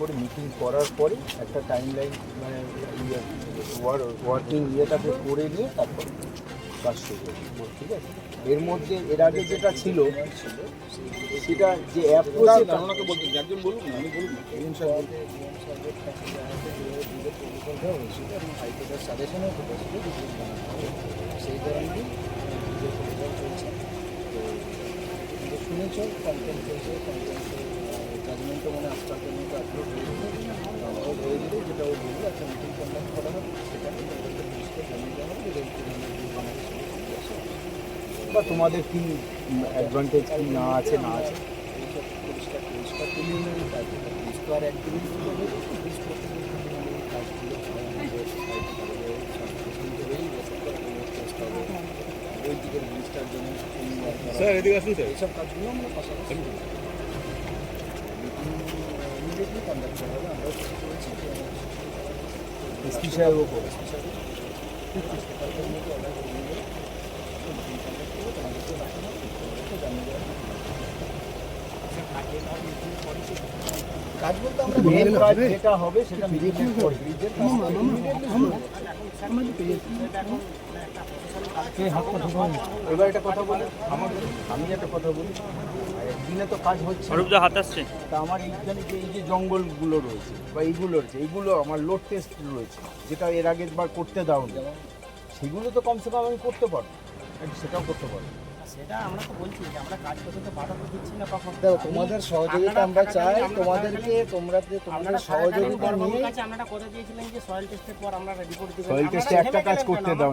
করে মিটিং করার পরে একটা টাইম লাইন মানে ইয়ে ওয়ার্কিং ইয়েটাকে করে নিয়ে তারপর কাজ শুরু করব ঠিক আছে? এর মধ্যে এর আগে যেটা ছিল সেটা যে অ্যাপ রয়েছে তার ওনাকে বলতে একজন বলুন আমি বলুন না। এলিম স্যার। বলতে হাইকোর্টের সাজেশনও ছিল রিপোর্ট বানাতে সেই প্রপোজাল শুনেছ কন্টেন্ট চলছে কন্টেন্টের জাজমেন্টও মানে আজকালকের মধ্যে আপলোড আপলোড হয়ে গেলে যেটা ও বলবে একটা মিটিং কন্ডাক্ট করা হবে সেখানে ওদেরকে পুলিশকে জানিয়ে দেওয়া হবে যে বা তোমাদের কি অ্যাডভান্টেজ কি না আছে না আছে? এইসব পরিষ্কার পরিষ্কার প্রিলিমিনারি কাজ পুলিশ তো আর হয়ে পুলিশ করতে কাজগুলো ওই দিকের জন্য এইসব কাজগুলো আমরা পাশাপাশি ইমিডিয়েটলি কন্ডাক্ট করা হবে চেষ্টা করেছি এসপি করে তোমাদেরকে দেখানো তোমাদেরকে জানিয়ে দেওয়া। কাজ বলতে আমরা মেন কাজ যেটা হবে সেটা মিটিং করে ব্রিজের এবার একটা কথা বলি। আমার আমি একটা কথা বলি। আর একদিনে তো কাজ হচ্ছে। অরূপদা হাত আসছে। তা আমার এইখানে যে এই যে জঙ্গলগুলো রয়েছে বা এইগুলো রয়েছে এইগুলো আমার লোড টেস্ট রয়েছে যেটা এর আগের বার করতে দাও না সেগুলো তো কমসে কম আমি করতে পারব। সেটাও করতে পারব। সেটা আমরা তো বলছি যে আমরা কাজ করতে তো বাধা তো দিচ্ছি না কখন। দেখো তোমাদের সহযোগিতা আমরা চাই তোমাদেরকে তোমরা যে তোমাদের সহযোগিতা নিয়ে কাছে আপনারা কথা দিয়েছিলেন যে সয়েল টেস্টের পর আমরা রিপোর্ট দিব Soil test একটা কাজ করতে দাও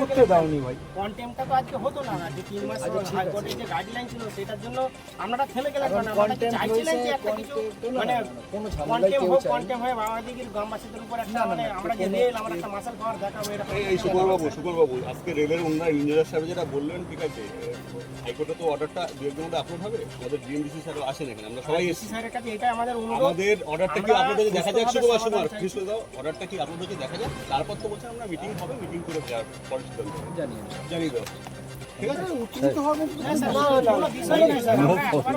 করতে দাওনি ভাই। কন্টেম্পটা তো আজকে হতো না যে তিন মাস হাইকোর্টের যে গাইডলাইন ছিল সেটার জন্য যে একটা কিছু মানে কোনো ঝামেলা কেউ হোক চায় হয়ে বাবাদিগির গ্রামবাসীদের উপর একটা মানে আমরা যে রেল আমরা একটা মাসাল খাওয়ার দেখাবো এরকম এই- এই সুকুমারবাবু সুকুমারবাবু আজকে রেলের ওনার ইঞ্জিনিয়ার সাহেব যেটা বললেন ঠিক আছে? হাইকোর্টে তো অর্ডারটা দু একদিন মধ্যে আপলোড হবে? আমাদের ডিএমডিসি স্যার আসেন এখানে। আমরা সবাই এসেছি। স্যারের কাছে এটাই আমাদের অনুরোধ। আমাদের অর্ডারটা কি আপনাদের আপলোড দেখা যাক শুধু আসুন প্লিজ করে দাও। অর্ডারটা কি আপনাদের দেখা যাক? তারপর তো বলছেন আমরা মিটিং হবে মিটিং করে যাওয়ার পরে জানিয়ে দাও ঠিক আছে? হ্যাঁ, বিষয়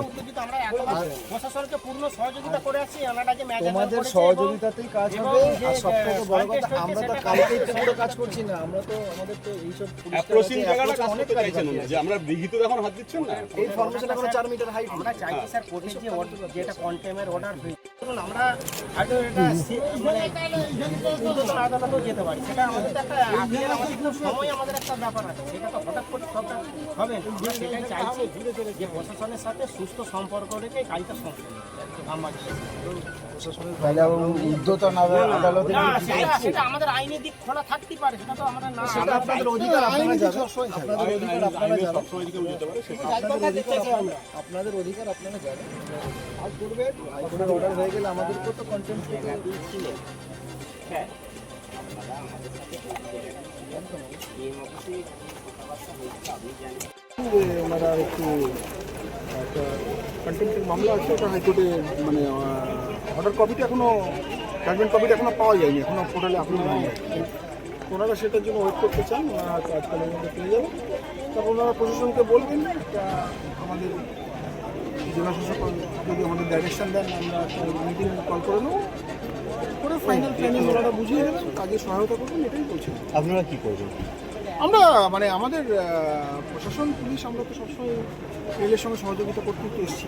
উত্তেজিত, আমরা একবার প্রশাসনকে পূর্ণ সহযোগিতা করে আসছি ওনারা তোমাদের সহযোগিতাতেই কাজ হবে আর সব থেকে বড় কথা আমরা তো সেটা কালকে কাজ পুরো কাজ করছি না আমরা তো আমাদের তো এইসব অ্যাপ্রোচিং জায়গাটা কাজ অনেক চাইছেন না যে আমরা দিঘিতে তো এখন হাত দিচ্ছেন না। এই ফরমেশন এখন চার মিটার হাইট আমরা চাইছি স্যার কোর্টের যে যেটা কন্টেমের অর্ডার হয়েছে। আমরা হয়তো এটা মানে আদালতেও যেতে পারি। সেটা আমাদের একটা আমাদের সময় আমাদের একটা ব্যাপার আছে। সেটা তো হঠাৎ করে সবটা হবে। আমরা সেটাই চাইছি যে প্রশাসনের সাথে সুস্থ সম্পর্ক রেখে কাজটা সম্পূর্ণ গ্রামবাসীর তাহলে উদ্ধতন আদালতে সেটা আমাদের আইনের দিক খোলা থাকতেই পারে। সেটা তো আমরা না সেটা আপনাদের অধিকার আপনারা যাবেন। আপনাদের অধিকার আপনারা সেটা আপনাদের অধিকার। আপনারা- আপনারা আপনার হয়ে গেলে আমাদেরকেও তো কন্টেন্ট ছিল? ওনারা একটু, একটা কন্টেন্টের মামলা আছে, ওটা হাইকোর্টে মানে অর্ডার কপিটা এখনও জাজমেন্ট কপিটা এখনও পাওয়া যায়নি, এখনও পোর্টালে আপলোড ওনারা সেটার জন্য ওয়েট করতে চান ওনারা আজকালের মধ্যে পেয়ে যাবেন তারপর ওনারা প্রশাসনকে বলবেন আমাদের জেলা শাসক যদি আমাদের ডাইরেকশন দেন আমরা একটা মিটিং কল করে নেব। করে ফাইনাল প্ল্যানিং ওনারা বুঝিয়ে দেবেন কাজে সহায়তা করবেন এটাই বলছি। আপনারা কি করবেন? আমরা মানে আমাদের প্রশাসন পুলিশ আমরা তো সবসময় রেলের সঙ্গে সহযোগিতা করতে তো এসেছি।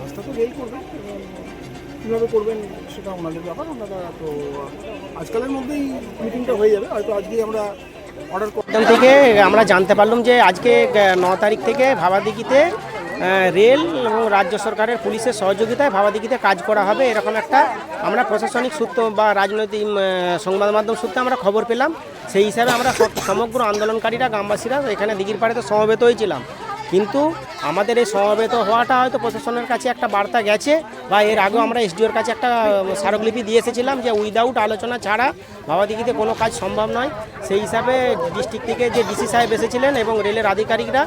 রাস্তা তো রেল করবে এবং কীভাবে করবেন সেটা ওনাদের ব্যাপার ওনারা তো আজকালের মধ্যেই মিটিংটা হয়ে যাবে হয়তো আজকেই আমরা অর্ডার করতাম থেকে আমরা জানতে পারলাম যে আজকে ন তারিখ থেকে ভাবাদিঘিতে রেল এবং রাজ্য সরকারের পুলিশের সহযোগিতায় ভাবাদিঘিতে কাজ করা হবে, এরকম একটা আমরা প্রশাসনিক সূত্র বা রাজনৈতিক সংবাদ মাধ্যম সূত্রে আমরা খবর পেলাম। সেই হিসাবে আমরা সমগ্র আন্দোলনকারীরা, গ্রামবাসীরা এখানে দিঘির পাড়েতে সমবেত হয়েছিলাম। কিন্তু আমাদের এই সমবেত হওয়াটা হয়তো প্রশাসনের কাছে একটা বার্তা গেছে বা এর আগেও আমরা এসডিওর কাছে একটা স্মারকলিপি দিয়ে এসেছিলাম যে উইদাউট আলোচনা ছাড়া ভাবাদিঘিতে কোনো কাজ সম্ভব নয়। সেই হিসাবে ডিস্ট্রিক্ট থেকে যে ডিসি সাহেব এসেছিলেন এবং রেলের আধিকারিকরা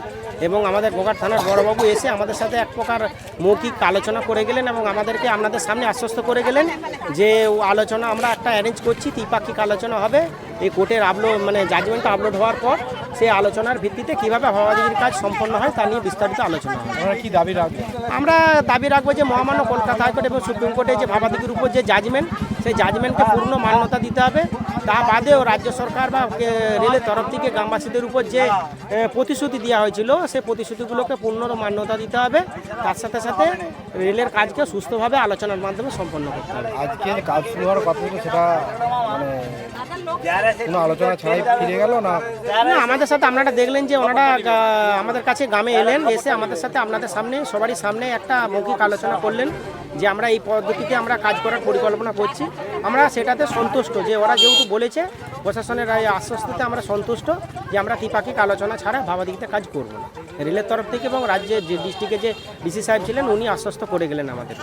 এবং আমাদের গোঘাট থানার বড়বাবু এসে আমাদের সাথে এক প্রকার মৌখিক আলোচনা করে গেলেন এবং আমাদেরকে আপনাদের সামনে আশ্বস্ত করে গেলেন যে আলোচনা আমরা একটা অ্যারেঞ্জ করছি, ত্রিপাক্ষিক আলোচনা হবে। এই কোর্টের আপলোড মানে জাজমেন্ট আপলোড হওয়ার পর সেই আলোচনার ভিত্তিতে কীভাবে ভাবাদিগির কাজ সম্পন্ন হয় তা নিয়ে বিস্তারিত আলোচনা হবে। আপনারা কি দাবি রাখব? আমরা দাবি রাখব যে মহামান্য কলকাতা হাইকোর্ট এবং সুপ্রিম কোর্টে যে ভাবাদিগির উপর যে জাজমেন্ট সেই জাজমেন্টকে পূর্ণ মান্যতা দিতে হবে। তা বাদেও রাজ্য সরকার বা রেলের তরফ থেকে গ্রামবাসীদের উপর যে প্রতিশ্রুতি দেওয়া হয়েছিল সেই প্রতিশ্রুতিগুলোকে পূর্ণ মান্যতা দিতে হবে। তার সাথে সাথে রেলের কাজকে সুস্থভাবে আলোচনার মাধ্যমে সম্পন্ন করতে হবে। আজকে কাজ শুরু হওয়ার কথা সেটা মানে কোনো আলোচনা ছাড়াই ফিরে গেল না? না, আমাদের সাথে আপনারা দেখলেন যে ওনারা আমাদের কাছে গ্রামে এলেন এসে আমাদের সাথে আপনাদের সামনে সবারই সামনে একটা মৌখিক আলোচনা করলেন যে আমরা এই পদ্ধতিতে আমরা কাজ করার পরিকল্পনা করছি। আমরা সেটাতে সন্তুষ্ট যে ওরা যেহেতু বলেছে প্রশাসনের এই আশ্বস্তিতে আমরা সন্তুষ্ট যে আমরা ত্রিপাক্ষিক আলোচনা ছাড়া ভাবাদিগিতে কাজ করব না। রেলের তরফ থেকে এবং রাজ্যের যে ডিস্ট্রিক্টে যে ডিসি সাহেব ছিলেন উনি আশ্বস্ত করে গেলেন আমাদের।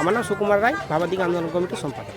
আমার নাম? সুকুমার রায় ভাবাদিক আন্দোলন কমিটির সম্পাদক।